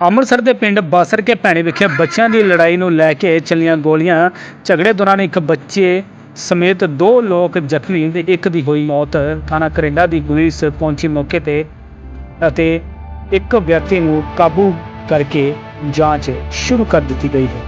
ਅੰਮ੍ਰਿਤਸਰ ਦੇ ਪਿੰਡ ਬਾਸਰ ਕੇ ਭੈਣੀ ਵਿਖੇ ਬੱਚਿਆਂ ਦੀ ਲੜਾਈ ਨੂੰ ਲੈ ਕੇ ਚੱਲੀਆਂ ਗੋਲੀਆਂ। ਝਗੜੇ ਦੌਰਾਨ ਇੱਕ ਬੱਚੇ ਸਮੇਤ ਦੋ ਲੋਕ ਜ਼ਖਮੀ ਤੇ ਇੱਕ ਦੀ ਹੋਈ ਮੌਤ। ਥਾਣਾ ਕਰਿੰਡਾ ਦੀ ਪੁਲਿਸ ਪਹੁੰਚੀ ਮੌਕੇ ਤੇ ਅਤੇ ਇੱਕ ਵਿਅਕਤੀ ਨੂੰ ਕਾਬੂ ਕਰਕੇ ਜਾਂਚ ਸ਼ੁਰੂ ਕਰ ਦਿੱਤੀ ਗਈ ਹੈ।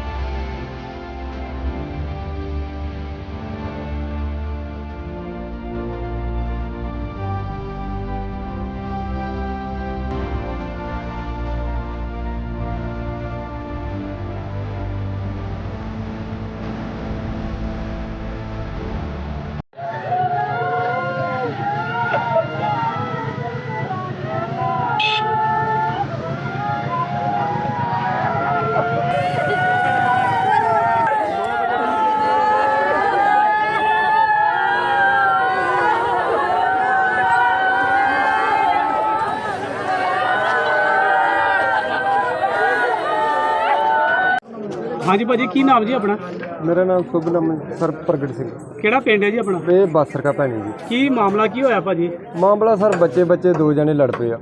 ਹਾਂਜੀ ਭਾਜੀ ਕੀ ਨਾਮ ਜੀ ਆਪਣਾ? ਮੇਰਾ ਨਾਮ ਸੁਭਨਮ ਸਰ ਪ੍ਰਗਟ ਸਿੰਘ। ਕਿਹੜਾ ਪਿੰਡ ਹੈ ਜੀ ਆਪਣਾ? ਇਹ ਬਾਸਰ ਕਾ ਭੈਣੀ ਜੀ। ਕੀ ਮਾਮਲਾ ਕੀ ਹੋਇਆ ਭਾਜੀ? ਮਾਮਲਾ ਸਰ ਬੱਚੇ ਬੱਚੇ ਦੋ ਜਣੇ ਲੜ ਪਏ ਆ।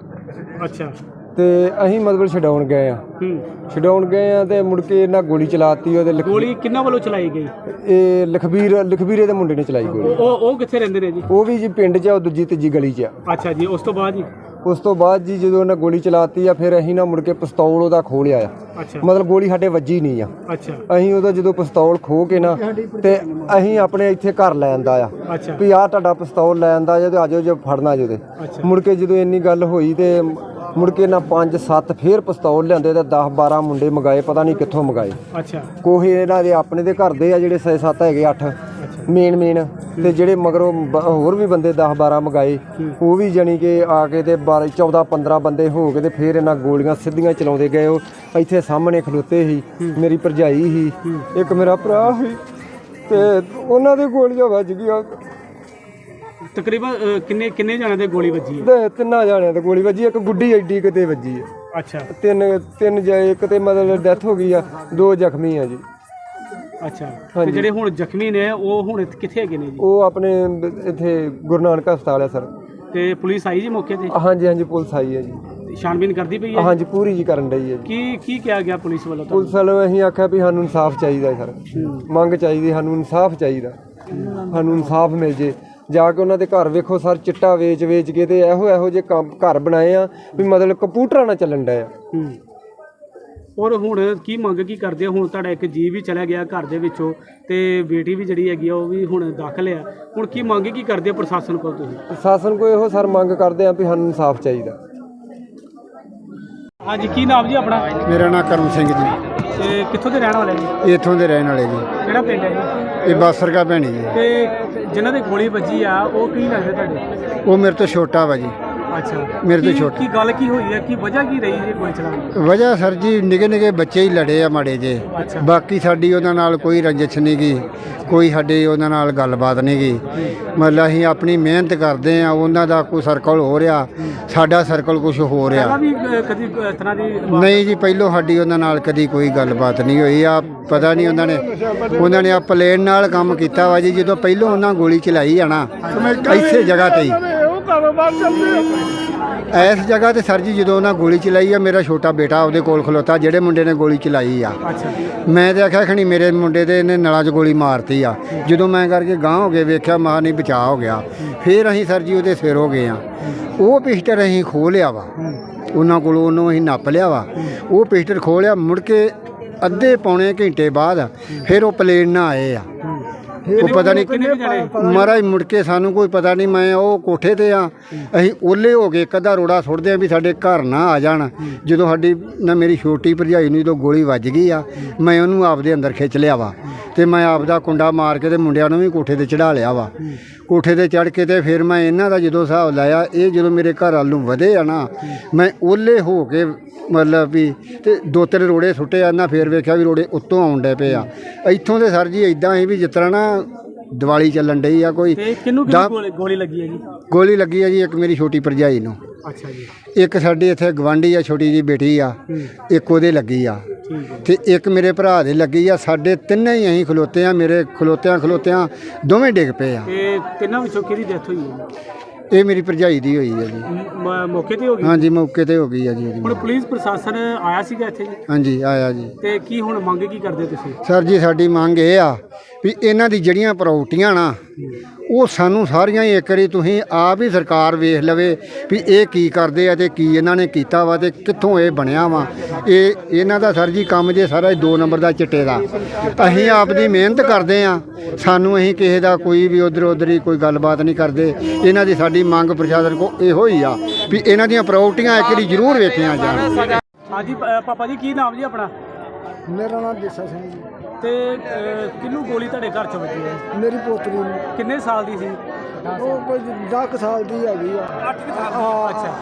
ਅੱਛਾ। ਤੇ ਅਸੀਂ ਮਤਲਬ ਛਡਾਉਣ ਗਏ ਆ। ਹੂੰ। ਛਡਾਉਣ ਗਏ ਆ ਤੇ ਮੁੜ ਕੇ ਇਹਨਾਂ ਗੋਲੀ ਚਲਾਤੀ ਉਹਦੇ ਲਖ- ਗੋਲੀ ਕਿੰਨਾਂ ਵੱਲੋਂ ਚਲਾਈ ਗਈ? ਇਹ ਲਖਬੀਰ ਲਖਬੀਰੇ ਦੇ ਮੁੰਡੇ ਨੇ ਚਲਾਈ ਗੋਲੀ। ਉਹ ਉਹ ਕਿੱਥੇ ਰਹਿੰਦੇ ਨੇ ਜੀ? ਉਹ ਵੀ ਜੀ ਪਿੰਡ 'ਚ ਆ ਉਹ ਦੂਜੀ ਤੀਜੀ ਗਲੀ 'ਚ ਆ। ਅੱਛਾ ਜੀ ਉਸ ਤੋਂ ਬਾਅਦ ਜੀ? ਉਸ ਤੋਂ ਬਾਅਦ ਜੀ ਜਦੋਂ ਉਹਨਾਂ ਗੋਲੀ ਚਲਾਤੀ ਆ ਫਿਰ ਅਸੀਂ ਨਾ ਮੁੜ ਕੇ ਪਿਸਤੌਲ ਉਹਦਾ ਖੋਹ ਲਿਆ ਆ। ਅੱਛਾ। ਮਤਲਬ ਗੋਲੀ ਸਾਡੇ ਵੱਜੀ ਨਹੀਂ ਆ। ਅੱਛਾ। ਅਸੀਂ ਉਹਦਾ ਜਦੋਂ ਪਿਸਤੌਲ ਖੋਹ ਕੇ ਨਾ ਤੇ ਅਸੀਂ ਆਪਣੇ ਇੱਥੇ ਘਰ ਲੈ ਆਂਦਾ ਆ। ਅੱਛਾ। ਵੀ ਆਹ ਤੁਹਾਡਾ ਪਿਸਤੌਲ ਲੈ ਆਂਦਾ ਜੇ ਤੇ ਆਜੋ ਜੇ ਫੜਨਾ ਜੇ ਤੇ ਅੱਛਾ। ਮੁੜ ਕੇ ਜਦੋਂ ਇੰਨੀ ਗੱਲ ਹੋਈ ਤੇ ਮੁੜ ਕੇ ਨਾ 5 7 ਫੇਰ ਪਿਸਤੌਲ ਲਿਆਂਦੇ ਤੇ 10 12 ਮੁੰਡੇ ਮੰਗਾਏ ਪਤਾ ਨਹੀਂ ਕਿੱਥੋਂ ਮੰਗਾਏ। ਅੱਛਾ। ਕੋਹੇ ਇਹਨਾਂ ਦੇ ਆਪਣੇ ਦੇ ਘਰ ਦੇ ਆ ਜਿਹੜੇ 6 7 ਹੈਗੇ 8 ਮੇਨ ਮੇਨ ਤੇ ਜਿਹੜੇ ਮਗਰੋਂ ਬ- ਹੋਰ ਵੀ ਬੰਦੇ 10 12 ਮੰਗਾਏ ਉਹ ਵੀ ਜਣੀ ਕਿ ਆ ਕੇ ਤੇ 12 14 15 ਬੰਦੇ ਹੋ ਕੇ ਤੇ ਫੇਰ ਇਹਨਾਂ ਗੋਲੀਆਂ ਸਿੱਧੀਆਂ ਚਲਾਉਂਦੇ ਗਏ ਉਹ। ਇੱਥੇ ਸਾਹਮਣੇ ਖਲੋਤੇ ਸੀ ਮੇਰੀ ਭਰਜਾਈ ਸੀ ਇੱਕ ਮੇਰਾ ਭਰਾ ਸੀ ਤੇ ਉਹਨਾਂ ਦੇ ਗੋਲੀਆਂ ਵੱਜ ਗਈਆਂ। ਤਕਰੀਬਨ ਅ, ਕਿੰਨੇ ਕਿੰਨੇ ਜਣਾਂ ਦੇ ਗੋਲੀ ਵੱਜੀ ਹੈ? ਤੇ ਤਿੰਨਾਂ ਜਾਣਿਆਂ ਤੇ ਗੋਲੀ ਵੱਜੀ ਇੱਕ ਗੁੱਡੀ ਐਡੀ ਕਿਤੇ ਵੱਜੀ ਹੈ। ਅੱਛਾ। ਤਿੰਨ ਤਿੰਨ ਜੇ ਇੱਕ ਤੇ ਮਤਲਬ ਡੈਥ ਹੋ ਗਈ ਆ ਦੋ ਜ਼ਖਮੀ ਆ ਜੀ। ਅੱਛਾ। ਤੇ ਹਾਂਜੀ। ਜਿਹੜੇ ਹੁਣ ਜ਼ਖਮੀ ਨੇ ਉਹ ਹੁਣ ਇੱਥੇ- ਕਿੱਥੇ ਹੈਗੇ ਨੇ ਜੀ? ਉਹ ਆਪਣੇ ਇੱਥੇ ਗੁਰੂ ਨਾਨਕ ਹਸਪਤਾਲ ਆ ਸਰ। ਤੇ ਪੁਲਿਸ ਆਈ ਜੀ ਮੌਕੇ ਤੇ? ਹਾਂਜੀ ਹਾਂਜੀ ਪੁਲਿਸ ਆਈ ਹੈ ਜੀ। ਛਾਣਬੀਨ ਕਰਦੀ ਪਈ ਹੈ? ਹਾਂਜੀ ਪੂਰੀ ਜੀ ਕਰਨ ਡਈ ਹੈ ਜੀ। ਕੀ ਕੀ ਕਿਹਾ ਗਿਆ ਪੁਲਿਸ ਵੱਲੋਂ ਤੁਹਾਨੂੰ? ਪੁਲਿਸ ਵਾਲੇ ਅਸੀਂ ਆਖਿਆ ਵੀ ਸਾਨੂੰ ਇਨਸਾਫ ਚਾਹੀਦਾ ਸਰ। ਮੰਗ ਚਾਹੀਦੀ ਸਾਨੂੰ ਇਨਸਾਫ ਚਾਹੀਦਾ। ਸਾਨੂੰ ਇਨਸਾਫ ਮਿਲ ਜੇ। ਜਾ ਕੇ ਉਹਨਾਂ ਦੇ ਘਰ ਵੇਖੋ ਸਰ ਚਿੱਟਾ ਵੇਚ ਵੇਚ ਕੇ ਤੇ ਇਹੋ ਇਹੋ ਕੰਮ ਘਰ ਬਣਾਏ ਆ ਵੀ ਮਤਲਬ ਕੰਪਿਊਟਰਾਂ ਨਾਲ ਚੱਲਣ ਡਿਆ ਹੂੰ। ਔਰ ਹੁਣ ਕੀ ਮੰਗ ਕੀ ਕਰਦੇ ਹੋ? ਹੁਣ ਤੁਹਾਡਾ ਇੱਕ ਜੀ ਵੀ ਚਲਾ ਗਿਆ ਘਰ ਦੇ ਵਿੱਚੋਂ ਤੇ ਬੇਟੀ ਵੀ ਜਿਹੜੀ ਹੈਗੀ ਆ ਉਹ ਵੀ ਹੁਣ ਦਾਖਲ ਆ। ਹੁਣ ਕੀ ਮੰਗ ਕੀ ਕਰਦੇ ਹੋ ਪ੍ਰਸ਼ਾਸਨ ਕੋਲ ਤੁਸੀਂ? ਪ੍ਰਸ਼ਾਸਨ ਕੋ ਇਹੋ ਸਰ ਮੰਗ ਕਰਦੇ ਆ ਵੀ ਸਾਨੂੰ ਇਨਸਾਫ ਚਾਹੀਦਾ। ਹਾਂਜੀ ਕੀ ਨਾਮ ਜੀ ਆਪਣਾ? ਮੇਰਾ ਨਾਮ ਕਰਮ ਸਿੰਘ ਜੀ। ਤੇ ਕਿੱਥੋਂ ਦੇ ਰਹਿਣ ਵਾਲੇ ਜੀ? ਇੱਥੋਂ ਦੇ ਰਹਿਣ ਵਾਲੇ ਜੀ। ਕਿਹੜਾ ਪਿੰਡ ਹੈ ਜੀ? ਇਹ ਬਾਸਰ ਕਾ ਭੈਣੀ ਜੀ। ਤੇ ਜਿਨ੍ਹਾਂ ਦੇ ਗੋਲੀ ਵੱਜੀ ਆ ਉਹ ਕੀ ਲੱਗਦੇ ਤੁਹਾਡੇ? ਉਹ ਮੇਰੇ ਤੋਂ ਛੋਟਾ ਵਾ ਜੀ। ਅੱਛਾ। ਮੇਰੇ ਤੋਂ ਕੀ- ਛੋਟਾ। ਕੀ ਗੱਲ ਕੀ ਹੋਈ ਹੈ? ਕੀ ਵਜ੍ਹਾ ਕੀ ਰਹੀ ਜੀ ਗੋਲੀ ਚਲਾਉਣ ਦੀ ਵਜ੍ਹਾ ਸਰ ਜੀ ਨਿੱਕੇ ਨਿੱਕੇ ਬੱਚੇ ਹੀ ਲੜੇ ਆ ਮਾੜੇ ਜੇ ਅੱਛਾ। ਬਾਕੀ ਸਾਡੀ ਉਹਨਾਂ ਨਾਲ ਕੋਈ ਰੰਜਿਸ਼ ਨਹੀਂ ਗੀ। ਕੋਈ ਸਾਡੇ ਉਹਨਾਂ ਨਾਲ ਗੱਲਬਾਤ ਨਹੀਂ ਗੀ। ਮਤਲਬ ਅਸੀਂ ਆਪਣੀ ਮਿਹਨਤ ਕਰਦੇ ਆ ਉਹਨਾਂ ਦਾ ਕੋਈ ਸਰਕਲ ਹੋ ਰਿਹਾ ਸਾਡਾ ਸਰਕਲ ਕੁਝ ਹੋ ਪਹਿਲਾਂ ਰਿਹਾ ਵੀ ਅ, ਕਦੀ ਇਸ ਤਰ੍ਹਾਂ ਦੀ ਨਹੀਂ ਜੀ ਪਹਿਲੋਂ ਸਾਡੀ ਉਹਨਾਂ ਨਾਲ ਕਦੀ ਕੋਈ ਗੱਲਬਾਤ ਨਹੀਂ ਹੋਈ। ਆ ਪਤਾ ਨਹੀਂ ਉਹਨਾਂ ਨੇ ਉਹਨਾਂ ਨੇ ਆ ਪਲੇਨ ਨਾਲ ਕੰਮ ਕੀਤਾ ਵਾ ਜੀ ਜਦੋਂ ਪਹਿਲੋਂ ਉਹਨਾਂ ਗੋਲੀ ਚਲਾਈ ਆ ਨਾ ਇਸੇ ਜਗ੍ਹਾ ਤੇ ਹੀ। ਇਸ ਜਗ੍ਹਾ ਤੇ ਸਰ ਜੀ ਜਦੋਂ ਉਹਨਾਂ ਗੋਲੀ ਚਲਾਈ ਆ ਮੇਰਾ ਛੋਟਾ ਬੇਟਾ ਉਹਦੇ ਕੋਲ ਖਲੋਤਾ ਜਿਹੜੇ ਮੁੰਡੇ ਨੇ ਗੋਲੀ ਚਲਾਈ ਆ। ਮੈਂ ਤੇ ਆਖਿਆ ਖਣੀ ਮੇਰੇ ਮੁੰਡੇ ਤੇ ਇਹਨੇ ਨਲਾਂ 'ਚ ਗੋਲੀ ਮਾਰਤੀ ਆ। ਜਦੋਂ ਮੈਂ ਕਰਕੇ ਗਾਂਹ ਹੋ ਕੇ ਵੇਖਿਆ ਮਾ ਨਹੀਂ ਬਚਾਅ ਹੋ ਗਿਆ। ਫਿਰ ਅਸੀਂ ਸਰ ਜੀ ਉਹਦੇ ਸਿਰ ਹੋ ਗਏ ਆ। ਉਹ ਪਿਸਟਲ ਅਸੀਂ ਖੋਹ ਲਿਆ ਵਾ। ਉਹਨਾਂ ਕੋਲੋਂ ਉਹਨੂੰ ਅਸੀਂ ਨੱਪ ਲਿਆ ਵਾ। ਉਹ ਪਿਸਟਲ ਖੋਹ ਲਿਆ। ਮੁੜ ਕੇ ਅੱਧੇ ਪੌਣੇ ਘੰਟੇ ਬਾਅਦ ਫਿਰ ਉਹ ਪਲੇਨ ਨਾ ਆਏ ਆ। ਉਹ ਪਤਾ ਨਹੀਂ ਕੁ? ਮਹਾਰਾਜ ਮੁੜ ਕੇ ਸਾਨੂੰ ਕੋਈ ਪਤਾ ਨਹੀਂ ਮੈਂ ਉਹ ਕੋਠੇ ਤੇ ਆ। ਅਸੀਂ ਓਲੇ ਹੋ ਗਏ ਕਦਾ ਰੋੜਾ ਸੁੱਟਦੇ ਆ ਵੀ ਸਾਡੇ ਘਰ ਨਾ ਆ ਜਾਣ। ਜਦੋਂ ਸਾਡੀ ਨਾ ਮੇਰੀ ਛੋਟੀ ਭਰਜਾਈ ਨੂੰ ਜਦੋਂ ਗੋਲੀ ਵੱਜ ਗਈ ਆ ਮੈਂ ਉਹਨੂੰ ਆਪਦੇ ਅੰਦਰ ਖਿੱਚ ਲਿਆ ਵਾ। ਤੇ ਮੈਂ ਆਪਦਾ ਕੁੰਡਾ ਮਾਰ ਕੇ ਤੇ ਮੁੰਡਿਆਂ ਨੂੰ ਵੀ ਕੋਠੇ ਤੇ ਚੜਾ ਲਿਆ ਵਾ। ਕੋਠੇ ਤੇ ਚੜ ਕੇ ਤੇ ਫਿਰ ਮੈਂ ਇਹਨਾਂ ਦਾ ਜਦੋਂ ਹਿਸਾਬ ਲਾਇਆ, ਇਹ ਜਦੋਂ ਮੇਰੇ ਘਰ ਵੱਲ ਨੂੰ ਵਧੇ ਆ ਨਾ, ਮੈਂ ਓਲੇ ਹੋ ਕੇ ਮਤਲਬ ਵੀ ਤੇ ਦੋ ਤਿੰਨ ਰੋੜੇ ਸੁੱਟੇ ਆ, ਨਾ ਫਿਰ ਵੇਖਿਆ ਵੀ ਰੋੜੇ ਉੱਤੋਂ ਆਉਣ ਡੇ ਪਏ ਆ। ਇੱਥੋਂ ਦੇ ਸਰ ਜੀ ਇਦਾਂ ਹੀ ਵੀ ਜਿਸ ਤਰ੍ਹਾਂ ਨਾ ਦੀਵਾਲੀ ਚੱਲਣ ਡਈ ਆ ਕੋਈ। ਤੇ ਗੋਲੀ- ਗੋਲੀ ਲੱਗੀ ਹੈ ਜੀ? ਗੋਲੀ ਲੱਗੀ ਆ ਜੀ ਇੱਕ ਮੇਰੀ ਛੋਟੀ ਭਰਜਾਈ ਨੂੰ। ਅੱਛਾ ਜੀ। ਇੱਕ ਸਾਡੇ ਇੱਥੇ ਗਵਾਂਢੀ ਆ ਛੋਟੀ ਜੀ ਬੇਟੀ ਆ। ਹੂੰ। ਇੱਕ ਉਹਦੇ ਲੱਗੀ ਆ। ਠੀਕ ਹੈ। ਤੇ ਇੱਕ ਮੇਰੇ ਭਰਾ ਦੇ ਲੱਗੀ ਆ। ਸਾਡੇ ਤਿੰਨੇ ਹੀ ਅਸੀਂ ਖਲੋਤੇ ਆ ਮੇਰੇ ਖਲੋਤਿਆਂ ਖਲੋਤਿਆਂ ਦੋਵੇਂ ਡਿੱਗ ਪਏ ਆ। ਤੇ ਤਿੰਨਾਂ ਵਿੱਚੋਂ ਕਿਹਦੀ ਡੈਥ ਹੋਈ ਹੈ? ਇਹ ਮੇਰੀ ਭਰਜਾਈ ਦੀ ਹੋਈ ਹੈ ਜੀ। ਮ- ਮੌਕੇ ਤੇ ਹੋ ਗਈ? ਹਾਂਜੀ ਮੌਕੇ ਤੇ ਹੋ ਗਈ ਹੈ ਜੀ ਉਹਦੀ ਹੁਣ ਪੁਲਿਸ ਪ੍ਰਸ਼ਾਸਨ ਆਇਆ ਸੀਗਾ ਇੱਥੇ ਜੀ? ਹਾਂਜੀ ਆਇਆ ਜੀ। ਤੇ ਕੀ ਹੁਣ ਮੰਗ ਕੀ ਕਰਦੇ ਤੁਸੀਂ? ਸਰ ਜੀ ਸਾਡੀ ਮੰਗ ਇਹ ਆ ਵੀ ਇਹਨਾਂ ਦੀ ਜਿਹੜੀਆਂ ਪ੍ਰਾਪਰਟੀਆਂ ਨਾ ਉਹ ਸਾਨੂੰ ਸਾਰੀਆਂ ਹੀ ਇੱਕ ਵਾਰੀ ਤੁਸੀਂ ਆਪ ਹੀ ਸਰਕਾਰ ਵੇਖ ਲਵੇ ਵੀ ਇਹ ਕੀ ਕਰਦੇ ਆ ਤੇ ਕੀ ਇਹਨਾਂ ਨੇ ਕੀਤਾ ਵਾ ਤੇ ਕਿੱਥੋਂ ਇਹ ਬਣਿਆ ਵਾ। ਇਹ ਇਹਨਾਂ ਦਾ ਸਰ ਜੀ ਕੰਮ ਜੇ ਸਾਰਾ 2 ਨੰਬਰ ਦਾ ਚਿੱਟੇ ਦਾ। ਅਸੀਂ ਆਪ ਦੀ ਮਿਹਨਤ ਕਰਦੇ ਆ। ਸਾਨੂੰ ਅਸੀਂ ਕਿਸੇ ਦਾ ਕੋਈ ਵੀ ਉਧਰ ਉਧਰ ਹੀ ਕੋਈ ਗੱਲਬਾਤ ਨਹੀਂ ਕਰਦੇ। ਇਹਨਾਂ ਦੀ ਸਾਡੀ ਮੰਗ ਪ੍ਰਸ਼ਾਸਨ ਕੋ ਇਹੋ ਹੀ ਆ ਵੀ ਇਹਨਾਂ ਦੀਆਂ ਪ੍ਰਾਪਰਟੀਆਂ ਇੱਕ ਵਾਰੀ ਜ਼ਰੂਰ ਵੇਖੀਆਂ ਜਾਣ। ਹਾਂਜੀ ਪ- ਪਾਪਾ ਜੀ ਕੀ ਨਾਮ ਜੀ ਆਪਣਾ? ਮੇਰਾ ਨਾਮ ਦੇਸਾ ਸਿੰਘ ਜੀ। ਤੇ ਅਹ, ਕਿਹਨੂੰ ਗੋਲੀ ਤੁਹਾਡੇ ਘਰ ਚ ਵੱਜੀ ਹੈ? ਮੇਰੀ ਪੋਤਰੀ ਨੂੰ। ਕਿੰਨੇ ਸਾਲ ਦੀ ਸੀ? ਉਹ ਕੋਈ 10 ਸਾਲ ਦੀ ਹੈਗੀ ਆ। 8 ਸਾਲ ਅੱਛਾ।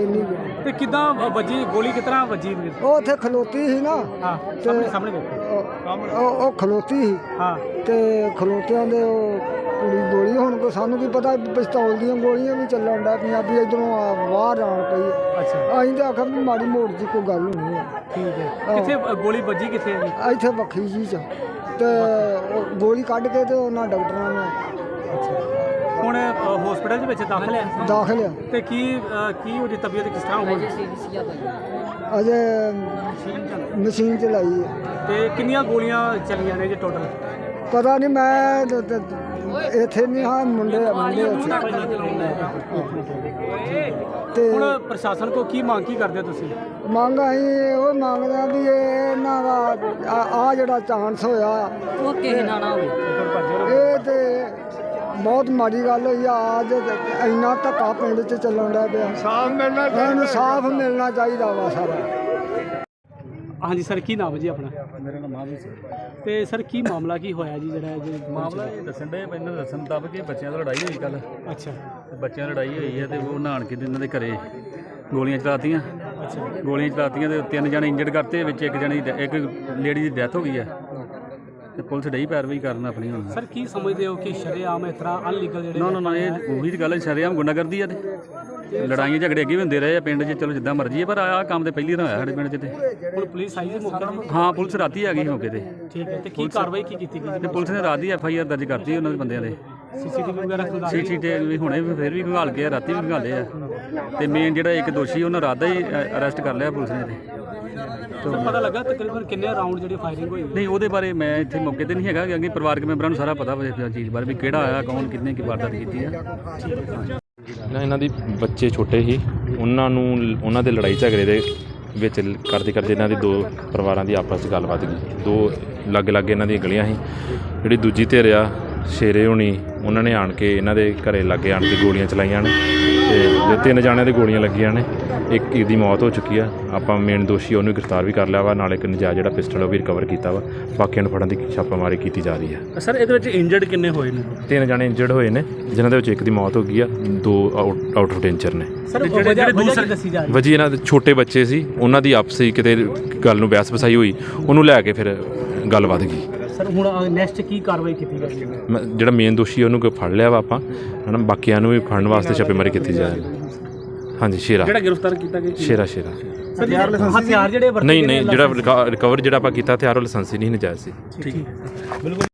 ਇਹ ਨਹੀਂ ਤੇ ਕਿਦਾਂ ਵੱਜੀ? ਗੋਲੀ ਕਿਤਨਾ ਵੱਜੀ ਵੀਰ? ਉਹ ਉੱਥੇ ਖਲੋਤੀ ਸੀ ਨਾ। ਹਾਂ ਸਾਹਮਣੇ ਸਾਹਮਣੇ ਦੇਖੋ ਉਹ- ਉਹ ਉਹ ਖਲੋਤੀ ਸੀ। ਹਾਂ। ਤੇ ਖਲੋਤਿਆਂ ਦੇ ਉਹ ਕੁੜੀ ਗੋਲੀ। ਹੁਣ ਕੋ ਸਾਨੂੰ ਕੀ ਪਤਾ ਪਿਸਤੌਲ ਦੀਆਂ ਗੋਲੀਆਂ ਵੀ ਚੱਲਣ ਦਾ ਪੰਜਾਬੀ ਇਧਰੋਂ ਬਾਹਰ ਆਉਣ ਪਈ ਅੱਛਾ। ਅਸੀਂ ਤਾਂ ਆਖਿਆ ਵੀ ਮਾੜੀ ਮੋੜ ਦੀ ਕੋਈ ਗੱਲ ਹੋਣੀ ਹੈ ਠੀਕ ਹੈ। ਕਿੱਥੇ ਗੋਲੀ ਵੱਜੀ ਕਿੱਥੇ ਹੈ ਜੀ? ਇੱਥੇ ਵੱਖਰੀ ਜੀ ਚ। ਤੇ ਉਹ ਗੋਲੀ ਕੱਢ ਕੇ ਤੇ ਉਹਨਾਂ ਡਾਕਟਰਾਂ ਨੇ ਹੁਣ ਹਸਪੀਟਲ ਦੇ ਵਿੱਚ ਦਾਖਲ ਹੈ? ਦਾਖਲ ਆ। ਤੇ ਕੀ ਕੀ ਉਹਦੀ ਤਬੀਅਤ ਕਿਸ ਤਰ੍ਹਾਂ ਹੋਈ? ਅਜੇ ਮਸ਼ੀਨ ਚਲਾਈ ਹੈ ਤੇ ਕਿੰਨੀਆਂ ਗੋਲੀਆਂ ਚੱਲੀਆਂ ਨੇ ਜੀ ਟੋਟਲ ਪਤਾ ਨਹੀਂ ਮੈਂ ਇੱਥੇ ਨਹੀਂ ਹਾਂ ਮੁੰਡੇ ਮੁੰਡੇ ਤੇ ਹੁਣ ਪ੍ਰਸ਼ਾਸਨ ਕੋ ਕੀ ਮੰਗ ਕੀ ਕਰਦੇ ਹੋ ਤੁਸੀਂ? ਮੰਗ ਅਸੀਂ ਉਹ ਮੰਗਦੇ ਆ ਵੀ ਇਹ ਇਹਨਾਂ ਦਾ ਆ ਜਿਹੜਾ ਚਾਂਸ ਹੋਇਆ ਉਹ ਕਿਸੇ ਨਾਲ ਨਾ ਹੋਵੇ। ਇਹ ਤੇ ਬਹੁਤ ਮਾੜੀ ਗੱਲ ਹੋਈ ਆ ਅੱਜ ਇੰਨਾ ਧੱਕਾ ਪਿੰਡ 'ਚ ਚੱਲਣ ਦਾ ਪਿਆ। ਸਾਫ਼ ਮਿਲਣਾ ਚਾਹੀਦਾ। ਸਾਫ਼ ਮਿਲਣਾ ਚਾਹੀਦਾ ਵਾ ਸਾਰਾ। ਹਾਂਜੀ ਸਰ ਕੀ ਨਾਮ ਹੈ ਜੀ ਆਪਣਾ? ਮੇਰਾ ਨਾਮ ਮਾਵੀ ਤੇ ਸਰ ਕੀ ਮਾਮਲਾ ਕੀ ਹੋਇਆ ਜੀ ਜਿਹੜਾ ਇਹ ਮਾਮਲਾ ਇਹ ਦੱਸਣ ਦੇ ਮੈਨੂੰ ਦੱਸਣ ਮੁਤਾਬਕ ਕਿ ਬੱਚਿਆਂ ਦੀ ਲੜਾਈ ਹੋਈ ਕੱਲ ਅੱਛਾ। ਬੱਚਿਆਂ ਦੀ ਲੜਾਈ ਹੋਈ ਹੈ ਤੇ ਉਹ ਨਹਾਣ ਕੇ ਤੇ ਇਹਨਾਂ ਦੇ ਘਰੇ ਗੋਲੀਆਂ ਚਲਾਤੀਆਂ। ਅੱਛਾ। ਗੋਲੀਆਂ ਚਲਾਤੀਆਂ ਤੇ ਤਿੰਨ ਜਣੇ ਇੰਜਰਡ ਕਰਤੇ ਵਿੱਚ ਇੱਕ ਜਣੇ ਦੀ ਇੱਕ ਲੇਡੀ ਦੀ ਡੈਥ ਹੋ ਗਈ ਹੈ। ਤੇ ਪੁਲਿਸ ਡਈ ਪੈਰਵਾਈ ਕਰਨ ਆਪਣੀ ਹੁਣ। ਸਰ ਕੀ ਸਮਝਦੇ ਹੋ ਕਿ ਸ਼ਰੇਆਮ ਇਸ ਤਰ੍ਹਾਂ ਅਨਲੀਗਲ ਜਿਹੜੇ ਨਾ ਨਾ ਨਾ? ਇਹ ਉਹੀ ਤਾਂ ਗੱਲ ਹੈ ਸ਼ਰੇਆਮ ਗੁੰਡਾਗਰਦੀ ਆ ਤੇ। ਲੜਾਈਆਂ ਝਗੜੇ ਅੱਗੇ ਵੀ ਹੁੰਦੇ ਰਹੇ ਆ ਪਿੰਡ 'ਚ ਚਲੋ ਜਿੱਦਾਂ ਮਰਜ਼ੀ ਹੈ ਪਰ ਆਹ ਕੰਮ ਤੇ ਪਹਿਲੀ ਵਾਰ ਹੋਇਆ ਸਾਡੇ ਪਿੰਡ 'ਚ ਤੇ। ਹੁਣ ਪੁਲਿਸ ਆਈ ਜੀ ਮੌਕੇ ਤੇ? ਹਾਂ ਪੁਲਿਸ ਰਾਤੀ ਆ ਗਈ ਮੌਕੇ ਤੇ। ਠੀਕ ਹੈ ਤੇ ਕੀ ਕਾਰਵਾਈ ਕੀ ਕੀਤੀ ਗਈ? ਤੇ ਪੁਲਿਸ ਨੇ ਰਾਤ ਐਫ ਆਈ ਆਰ ਦਰਜ ਕਰਤੀ ਉਹਨਾਂ ਦੇ ਬੰਦਿਆਂ ਦੇ। ਸੀਸੀਟੀਵੀ ਵਗੈਰਾ ਖੁਦਾ ਸੀਟੀ ਤੇ ਵੀ ਹੁਣੇ ਵੀ ਫਿਰ ਵੀ ਘਾਲ ਕੇ ਆ, ਰਾਤੀ ਵੀ ਘਾਲੇ ਆ। ਤੇ ਮੇਨ ਜਿਹੜਾ ਇੱਕ ਦੋਸ਼ੀ ਉਹਨਾਂ ਰਾਤ ਦਾ ਹੀ ਅਰੈਸਟ ਕਰ ਲਿਆ ਪੁਲਿਸ ਨੇ ਤੇ। ਪਤਾ ਲੱਗਾ ਤਕਰੀਬਨ ਕਿੰਨੇ ਰਾਉਂਡ ਜਿਹੜੀ ਫਾਇਰਿੰਗ ਹੋਈ ਨਹੀਂ ਉਹਦੇ ਬਾਰੇ ਮੈਂ ਇੱਥੇ ਮੌਕੇ ਤੇ ਨਹੀਂ ਹੈਗਾ ਕਿ ਅੱਗੇ ਪਰਿਵਾਰਕ ਮੈਂਬਰਾਂ ਨੂੰ ਸਾਰਾ ਪਤਾ ਵਾ ਇਸ ਚੀਜ਼ ਬਾਰੇ ਵੀ ਕਿਹੜਾ ਆਇਆ ਕੌਣ ਕਿੰਨੇ ਕੀ ਵਾਰਦਾਤ ਕੀਤੀ ਆ। ਨਾ, ਇਹਨਾਂ ਦੀ ਬੱਚੇ ਛੋਟੇ ਸੀ। ਉਹਨਾਂ ਨੂੰ, ਉਹਨਾਂ ਦੇ ਲੜਾਈ ਝਗੜੇ ਦੇ ਵਿੱਚ ਕਰਦੇ ਕਰਦੇ ਇਹਨਾਂ ਦੇ ਦੋ ਪਰਿਵਾਰਾਂ ਦੀ ਆਪਸ 'ਚ ਗੱਲਬਾਤ ਵੱਧ ਗਈ ਦੋ ਲੱਗ ਲੱਗ ਇਹਨਾਂ ਦੀਆਂ ਗਲੀਆਂ ਸੀ। ਜਿਹੜੀ ਦੂਜੀ ਧਿਰ ਆ, ਸ਼ੇਰੇ ਹੋਣੀ, ਉਹਨਾਂ ਨੇ ਆਣ ਕੇ ਇਹਨਾਂ ਦੇ ਘਰੇ ਲਾਗੇ ਆਣ ਕੇ ਗੋਲੀਆਂ ਚਲਾਈਆਂ ਨੇ ਤੇ ਜੋ ਤਿੰਨ ਜਾਣਿਆਂ ਦੇ ਗੋਲੀਆਂ ਲੱਗੀਆਂ ਨੇ ਇੱਕ ਦੀ ਮੌਤ ਹੋ ਚੁੱਕੀ ਆ। ਆਪਾਂ ਮੇਨ ਦੋਸ਼ੀ ਉਹਨੂੰ ਗ੍ਰਿਫਤਾਰ ਵੀ ਕਰ ਲਿਆ ਵਾ ਨਾਲ ਇੱਕ ਨਜਾਇਜ਼ ਜਿਹੜਾ ਪਿਸਟਲ ਉਹ ਵੀ ਰਿਕਵਰ ਕੀਤਾ ਵਾ। ਬਾਕੀਆਂ ਨੂੰ ਫੜਨ ਦੀ ਛਾਪਾਮਾਰੀ ਕੀਤੀ ਜਾ ਰਹੀ ਆ। ਸਰ ਇਹਦੇ ਵਿੱਚ ਇੰਜਰਡ ਕਿੰਨੇ ਹੋਏ ਨੇ? ਤਿੰਨ ਜਾਣੇ ਇੰਜਰਡ ਹੋਏ ਨੇ ਜਿਨ੍ਹਾਂ ਦੇ ਵਿੱਚ ਇੱਕ ਦੀ ਮੌਤ ਹੋ ਗਈ ਆ ਦੋ ਆਊਟ ਆਫ ਡੇਂਜਰ ਨੇ। ਸਰ ਜਿਹੜੇ ਜਿਹੜੇ ਦੂਸਰੇ ਦੱਸੀ ਜਾ ਰਹੀ ਵਜੀ ਇਹਨਾਂ ਦੇ ਛੋਟੇ ਬੱਚੇ ਸੀ ਉਹਨਾਂ ਦੀ ਆਪਸੀ ਕਿਤੇ ਗੱਲ ਨੂੰ ਬਹਿਸ ਵਸਾਈ ਹੋਈ ਉਹਨੂੰ ਲੈ ਕੇ ਫਿਰ ਗੱਲ ਵੱਧ ਗਈ। ਸਰ ਹੁਣ ਨੈਕਸਟ ਕੀ ਕਾਰਵਾਈ ਕੀਤੀ ਜਾਏਗੀ? ਮੈਂ- ਜਿਹੜਾ ਮੇਨ ਦੋਸ਼ੀ ਉਹਨੂੰ ਕੋਈ ਫੜ ਲਿਆ ਵਾ ਆਪਾਂ। ਹਨਾ ਬਾਕੀਆਂ ਨੂੰ ਵੀ ਫੜਨ ਵਾਸਤੇ ਛਾਪੇਮਾਰੀ ਕੀਤੀ ਜਾ ਰਹੀ ਹਾਂਜੀ ਸ਼ੇਰਾ। ਜਿਹੜਾ ਗ੍ਰਿਫਤਾਰ ਕੀਤਾ ਗਿਆ ਸ਼ੇਰਾ ਸ਼ੇਰਾ। ਸਰ ਹਥਿਆਰ ਜਿਹੜੇ ਵਰਤੇ ਨਹੀਂ ਗਏ ਨੇ ਨਹੀਂ ਜਿਹੜਾ ਰਿਕਵਰ ਜਿਹੜਾ ਆਪਾਂ ਕੀਤਾ ਹਥਿਆਰ ਉਹ ਲਾਇਸੈਂਸੀ ਨਹੀਂ ਨਜਾਇਜ਼ ਸੀ। ਠੀਕ ਹੈ ਬਿਲਕੁਲ।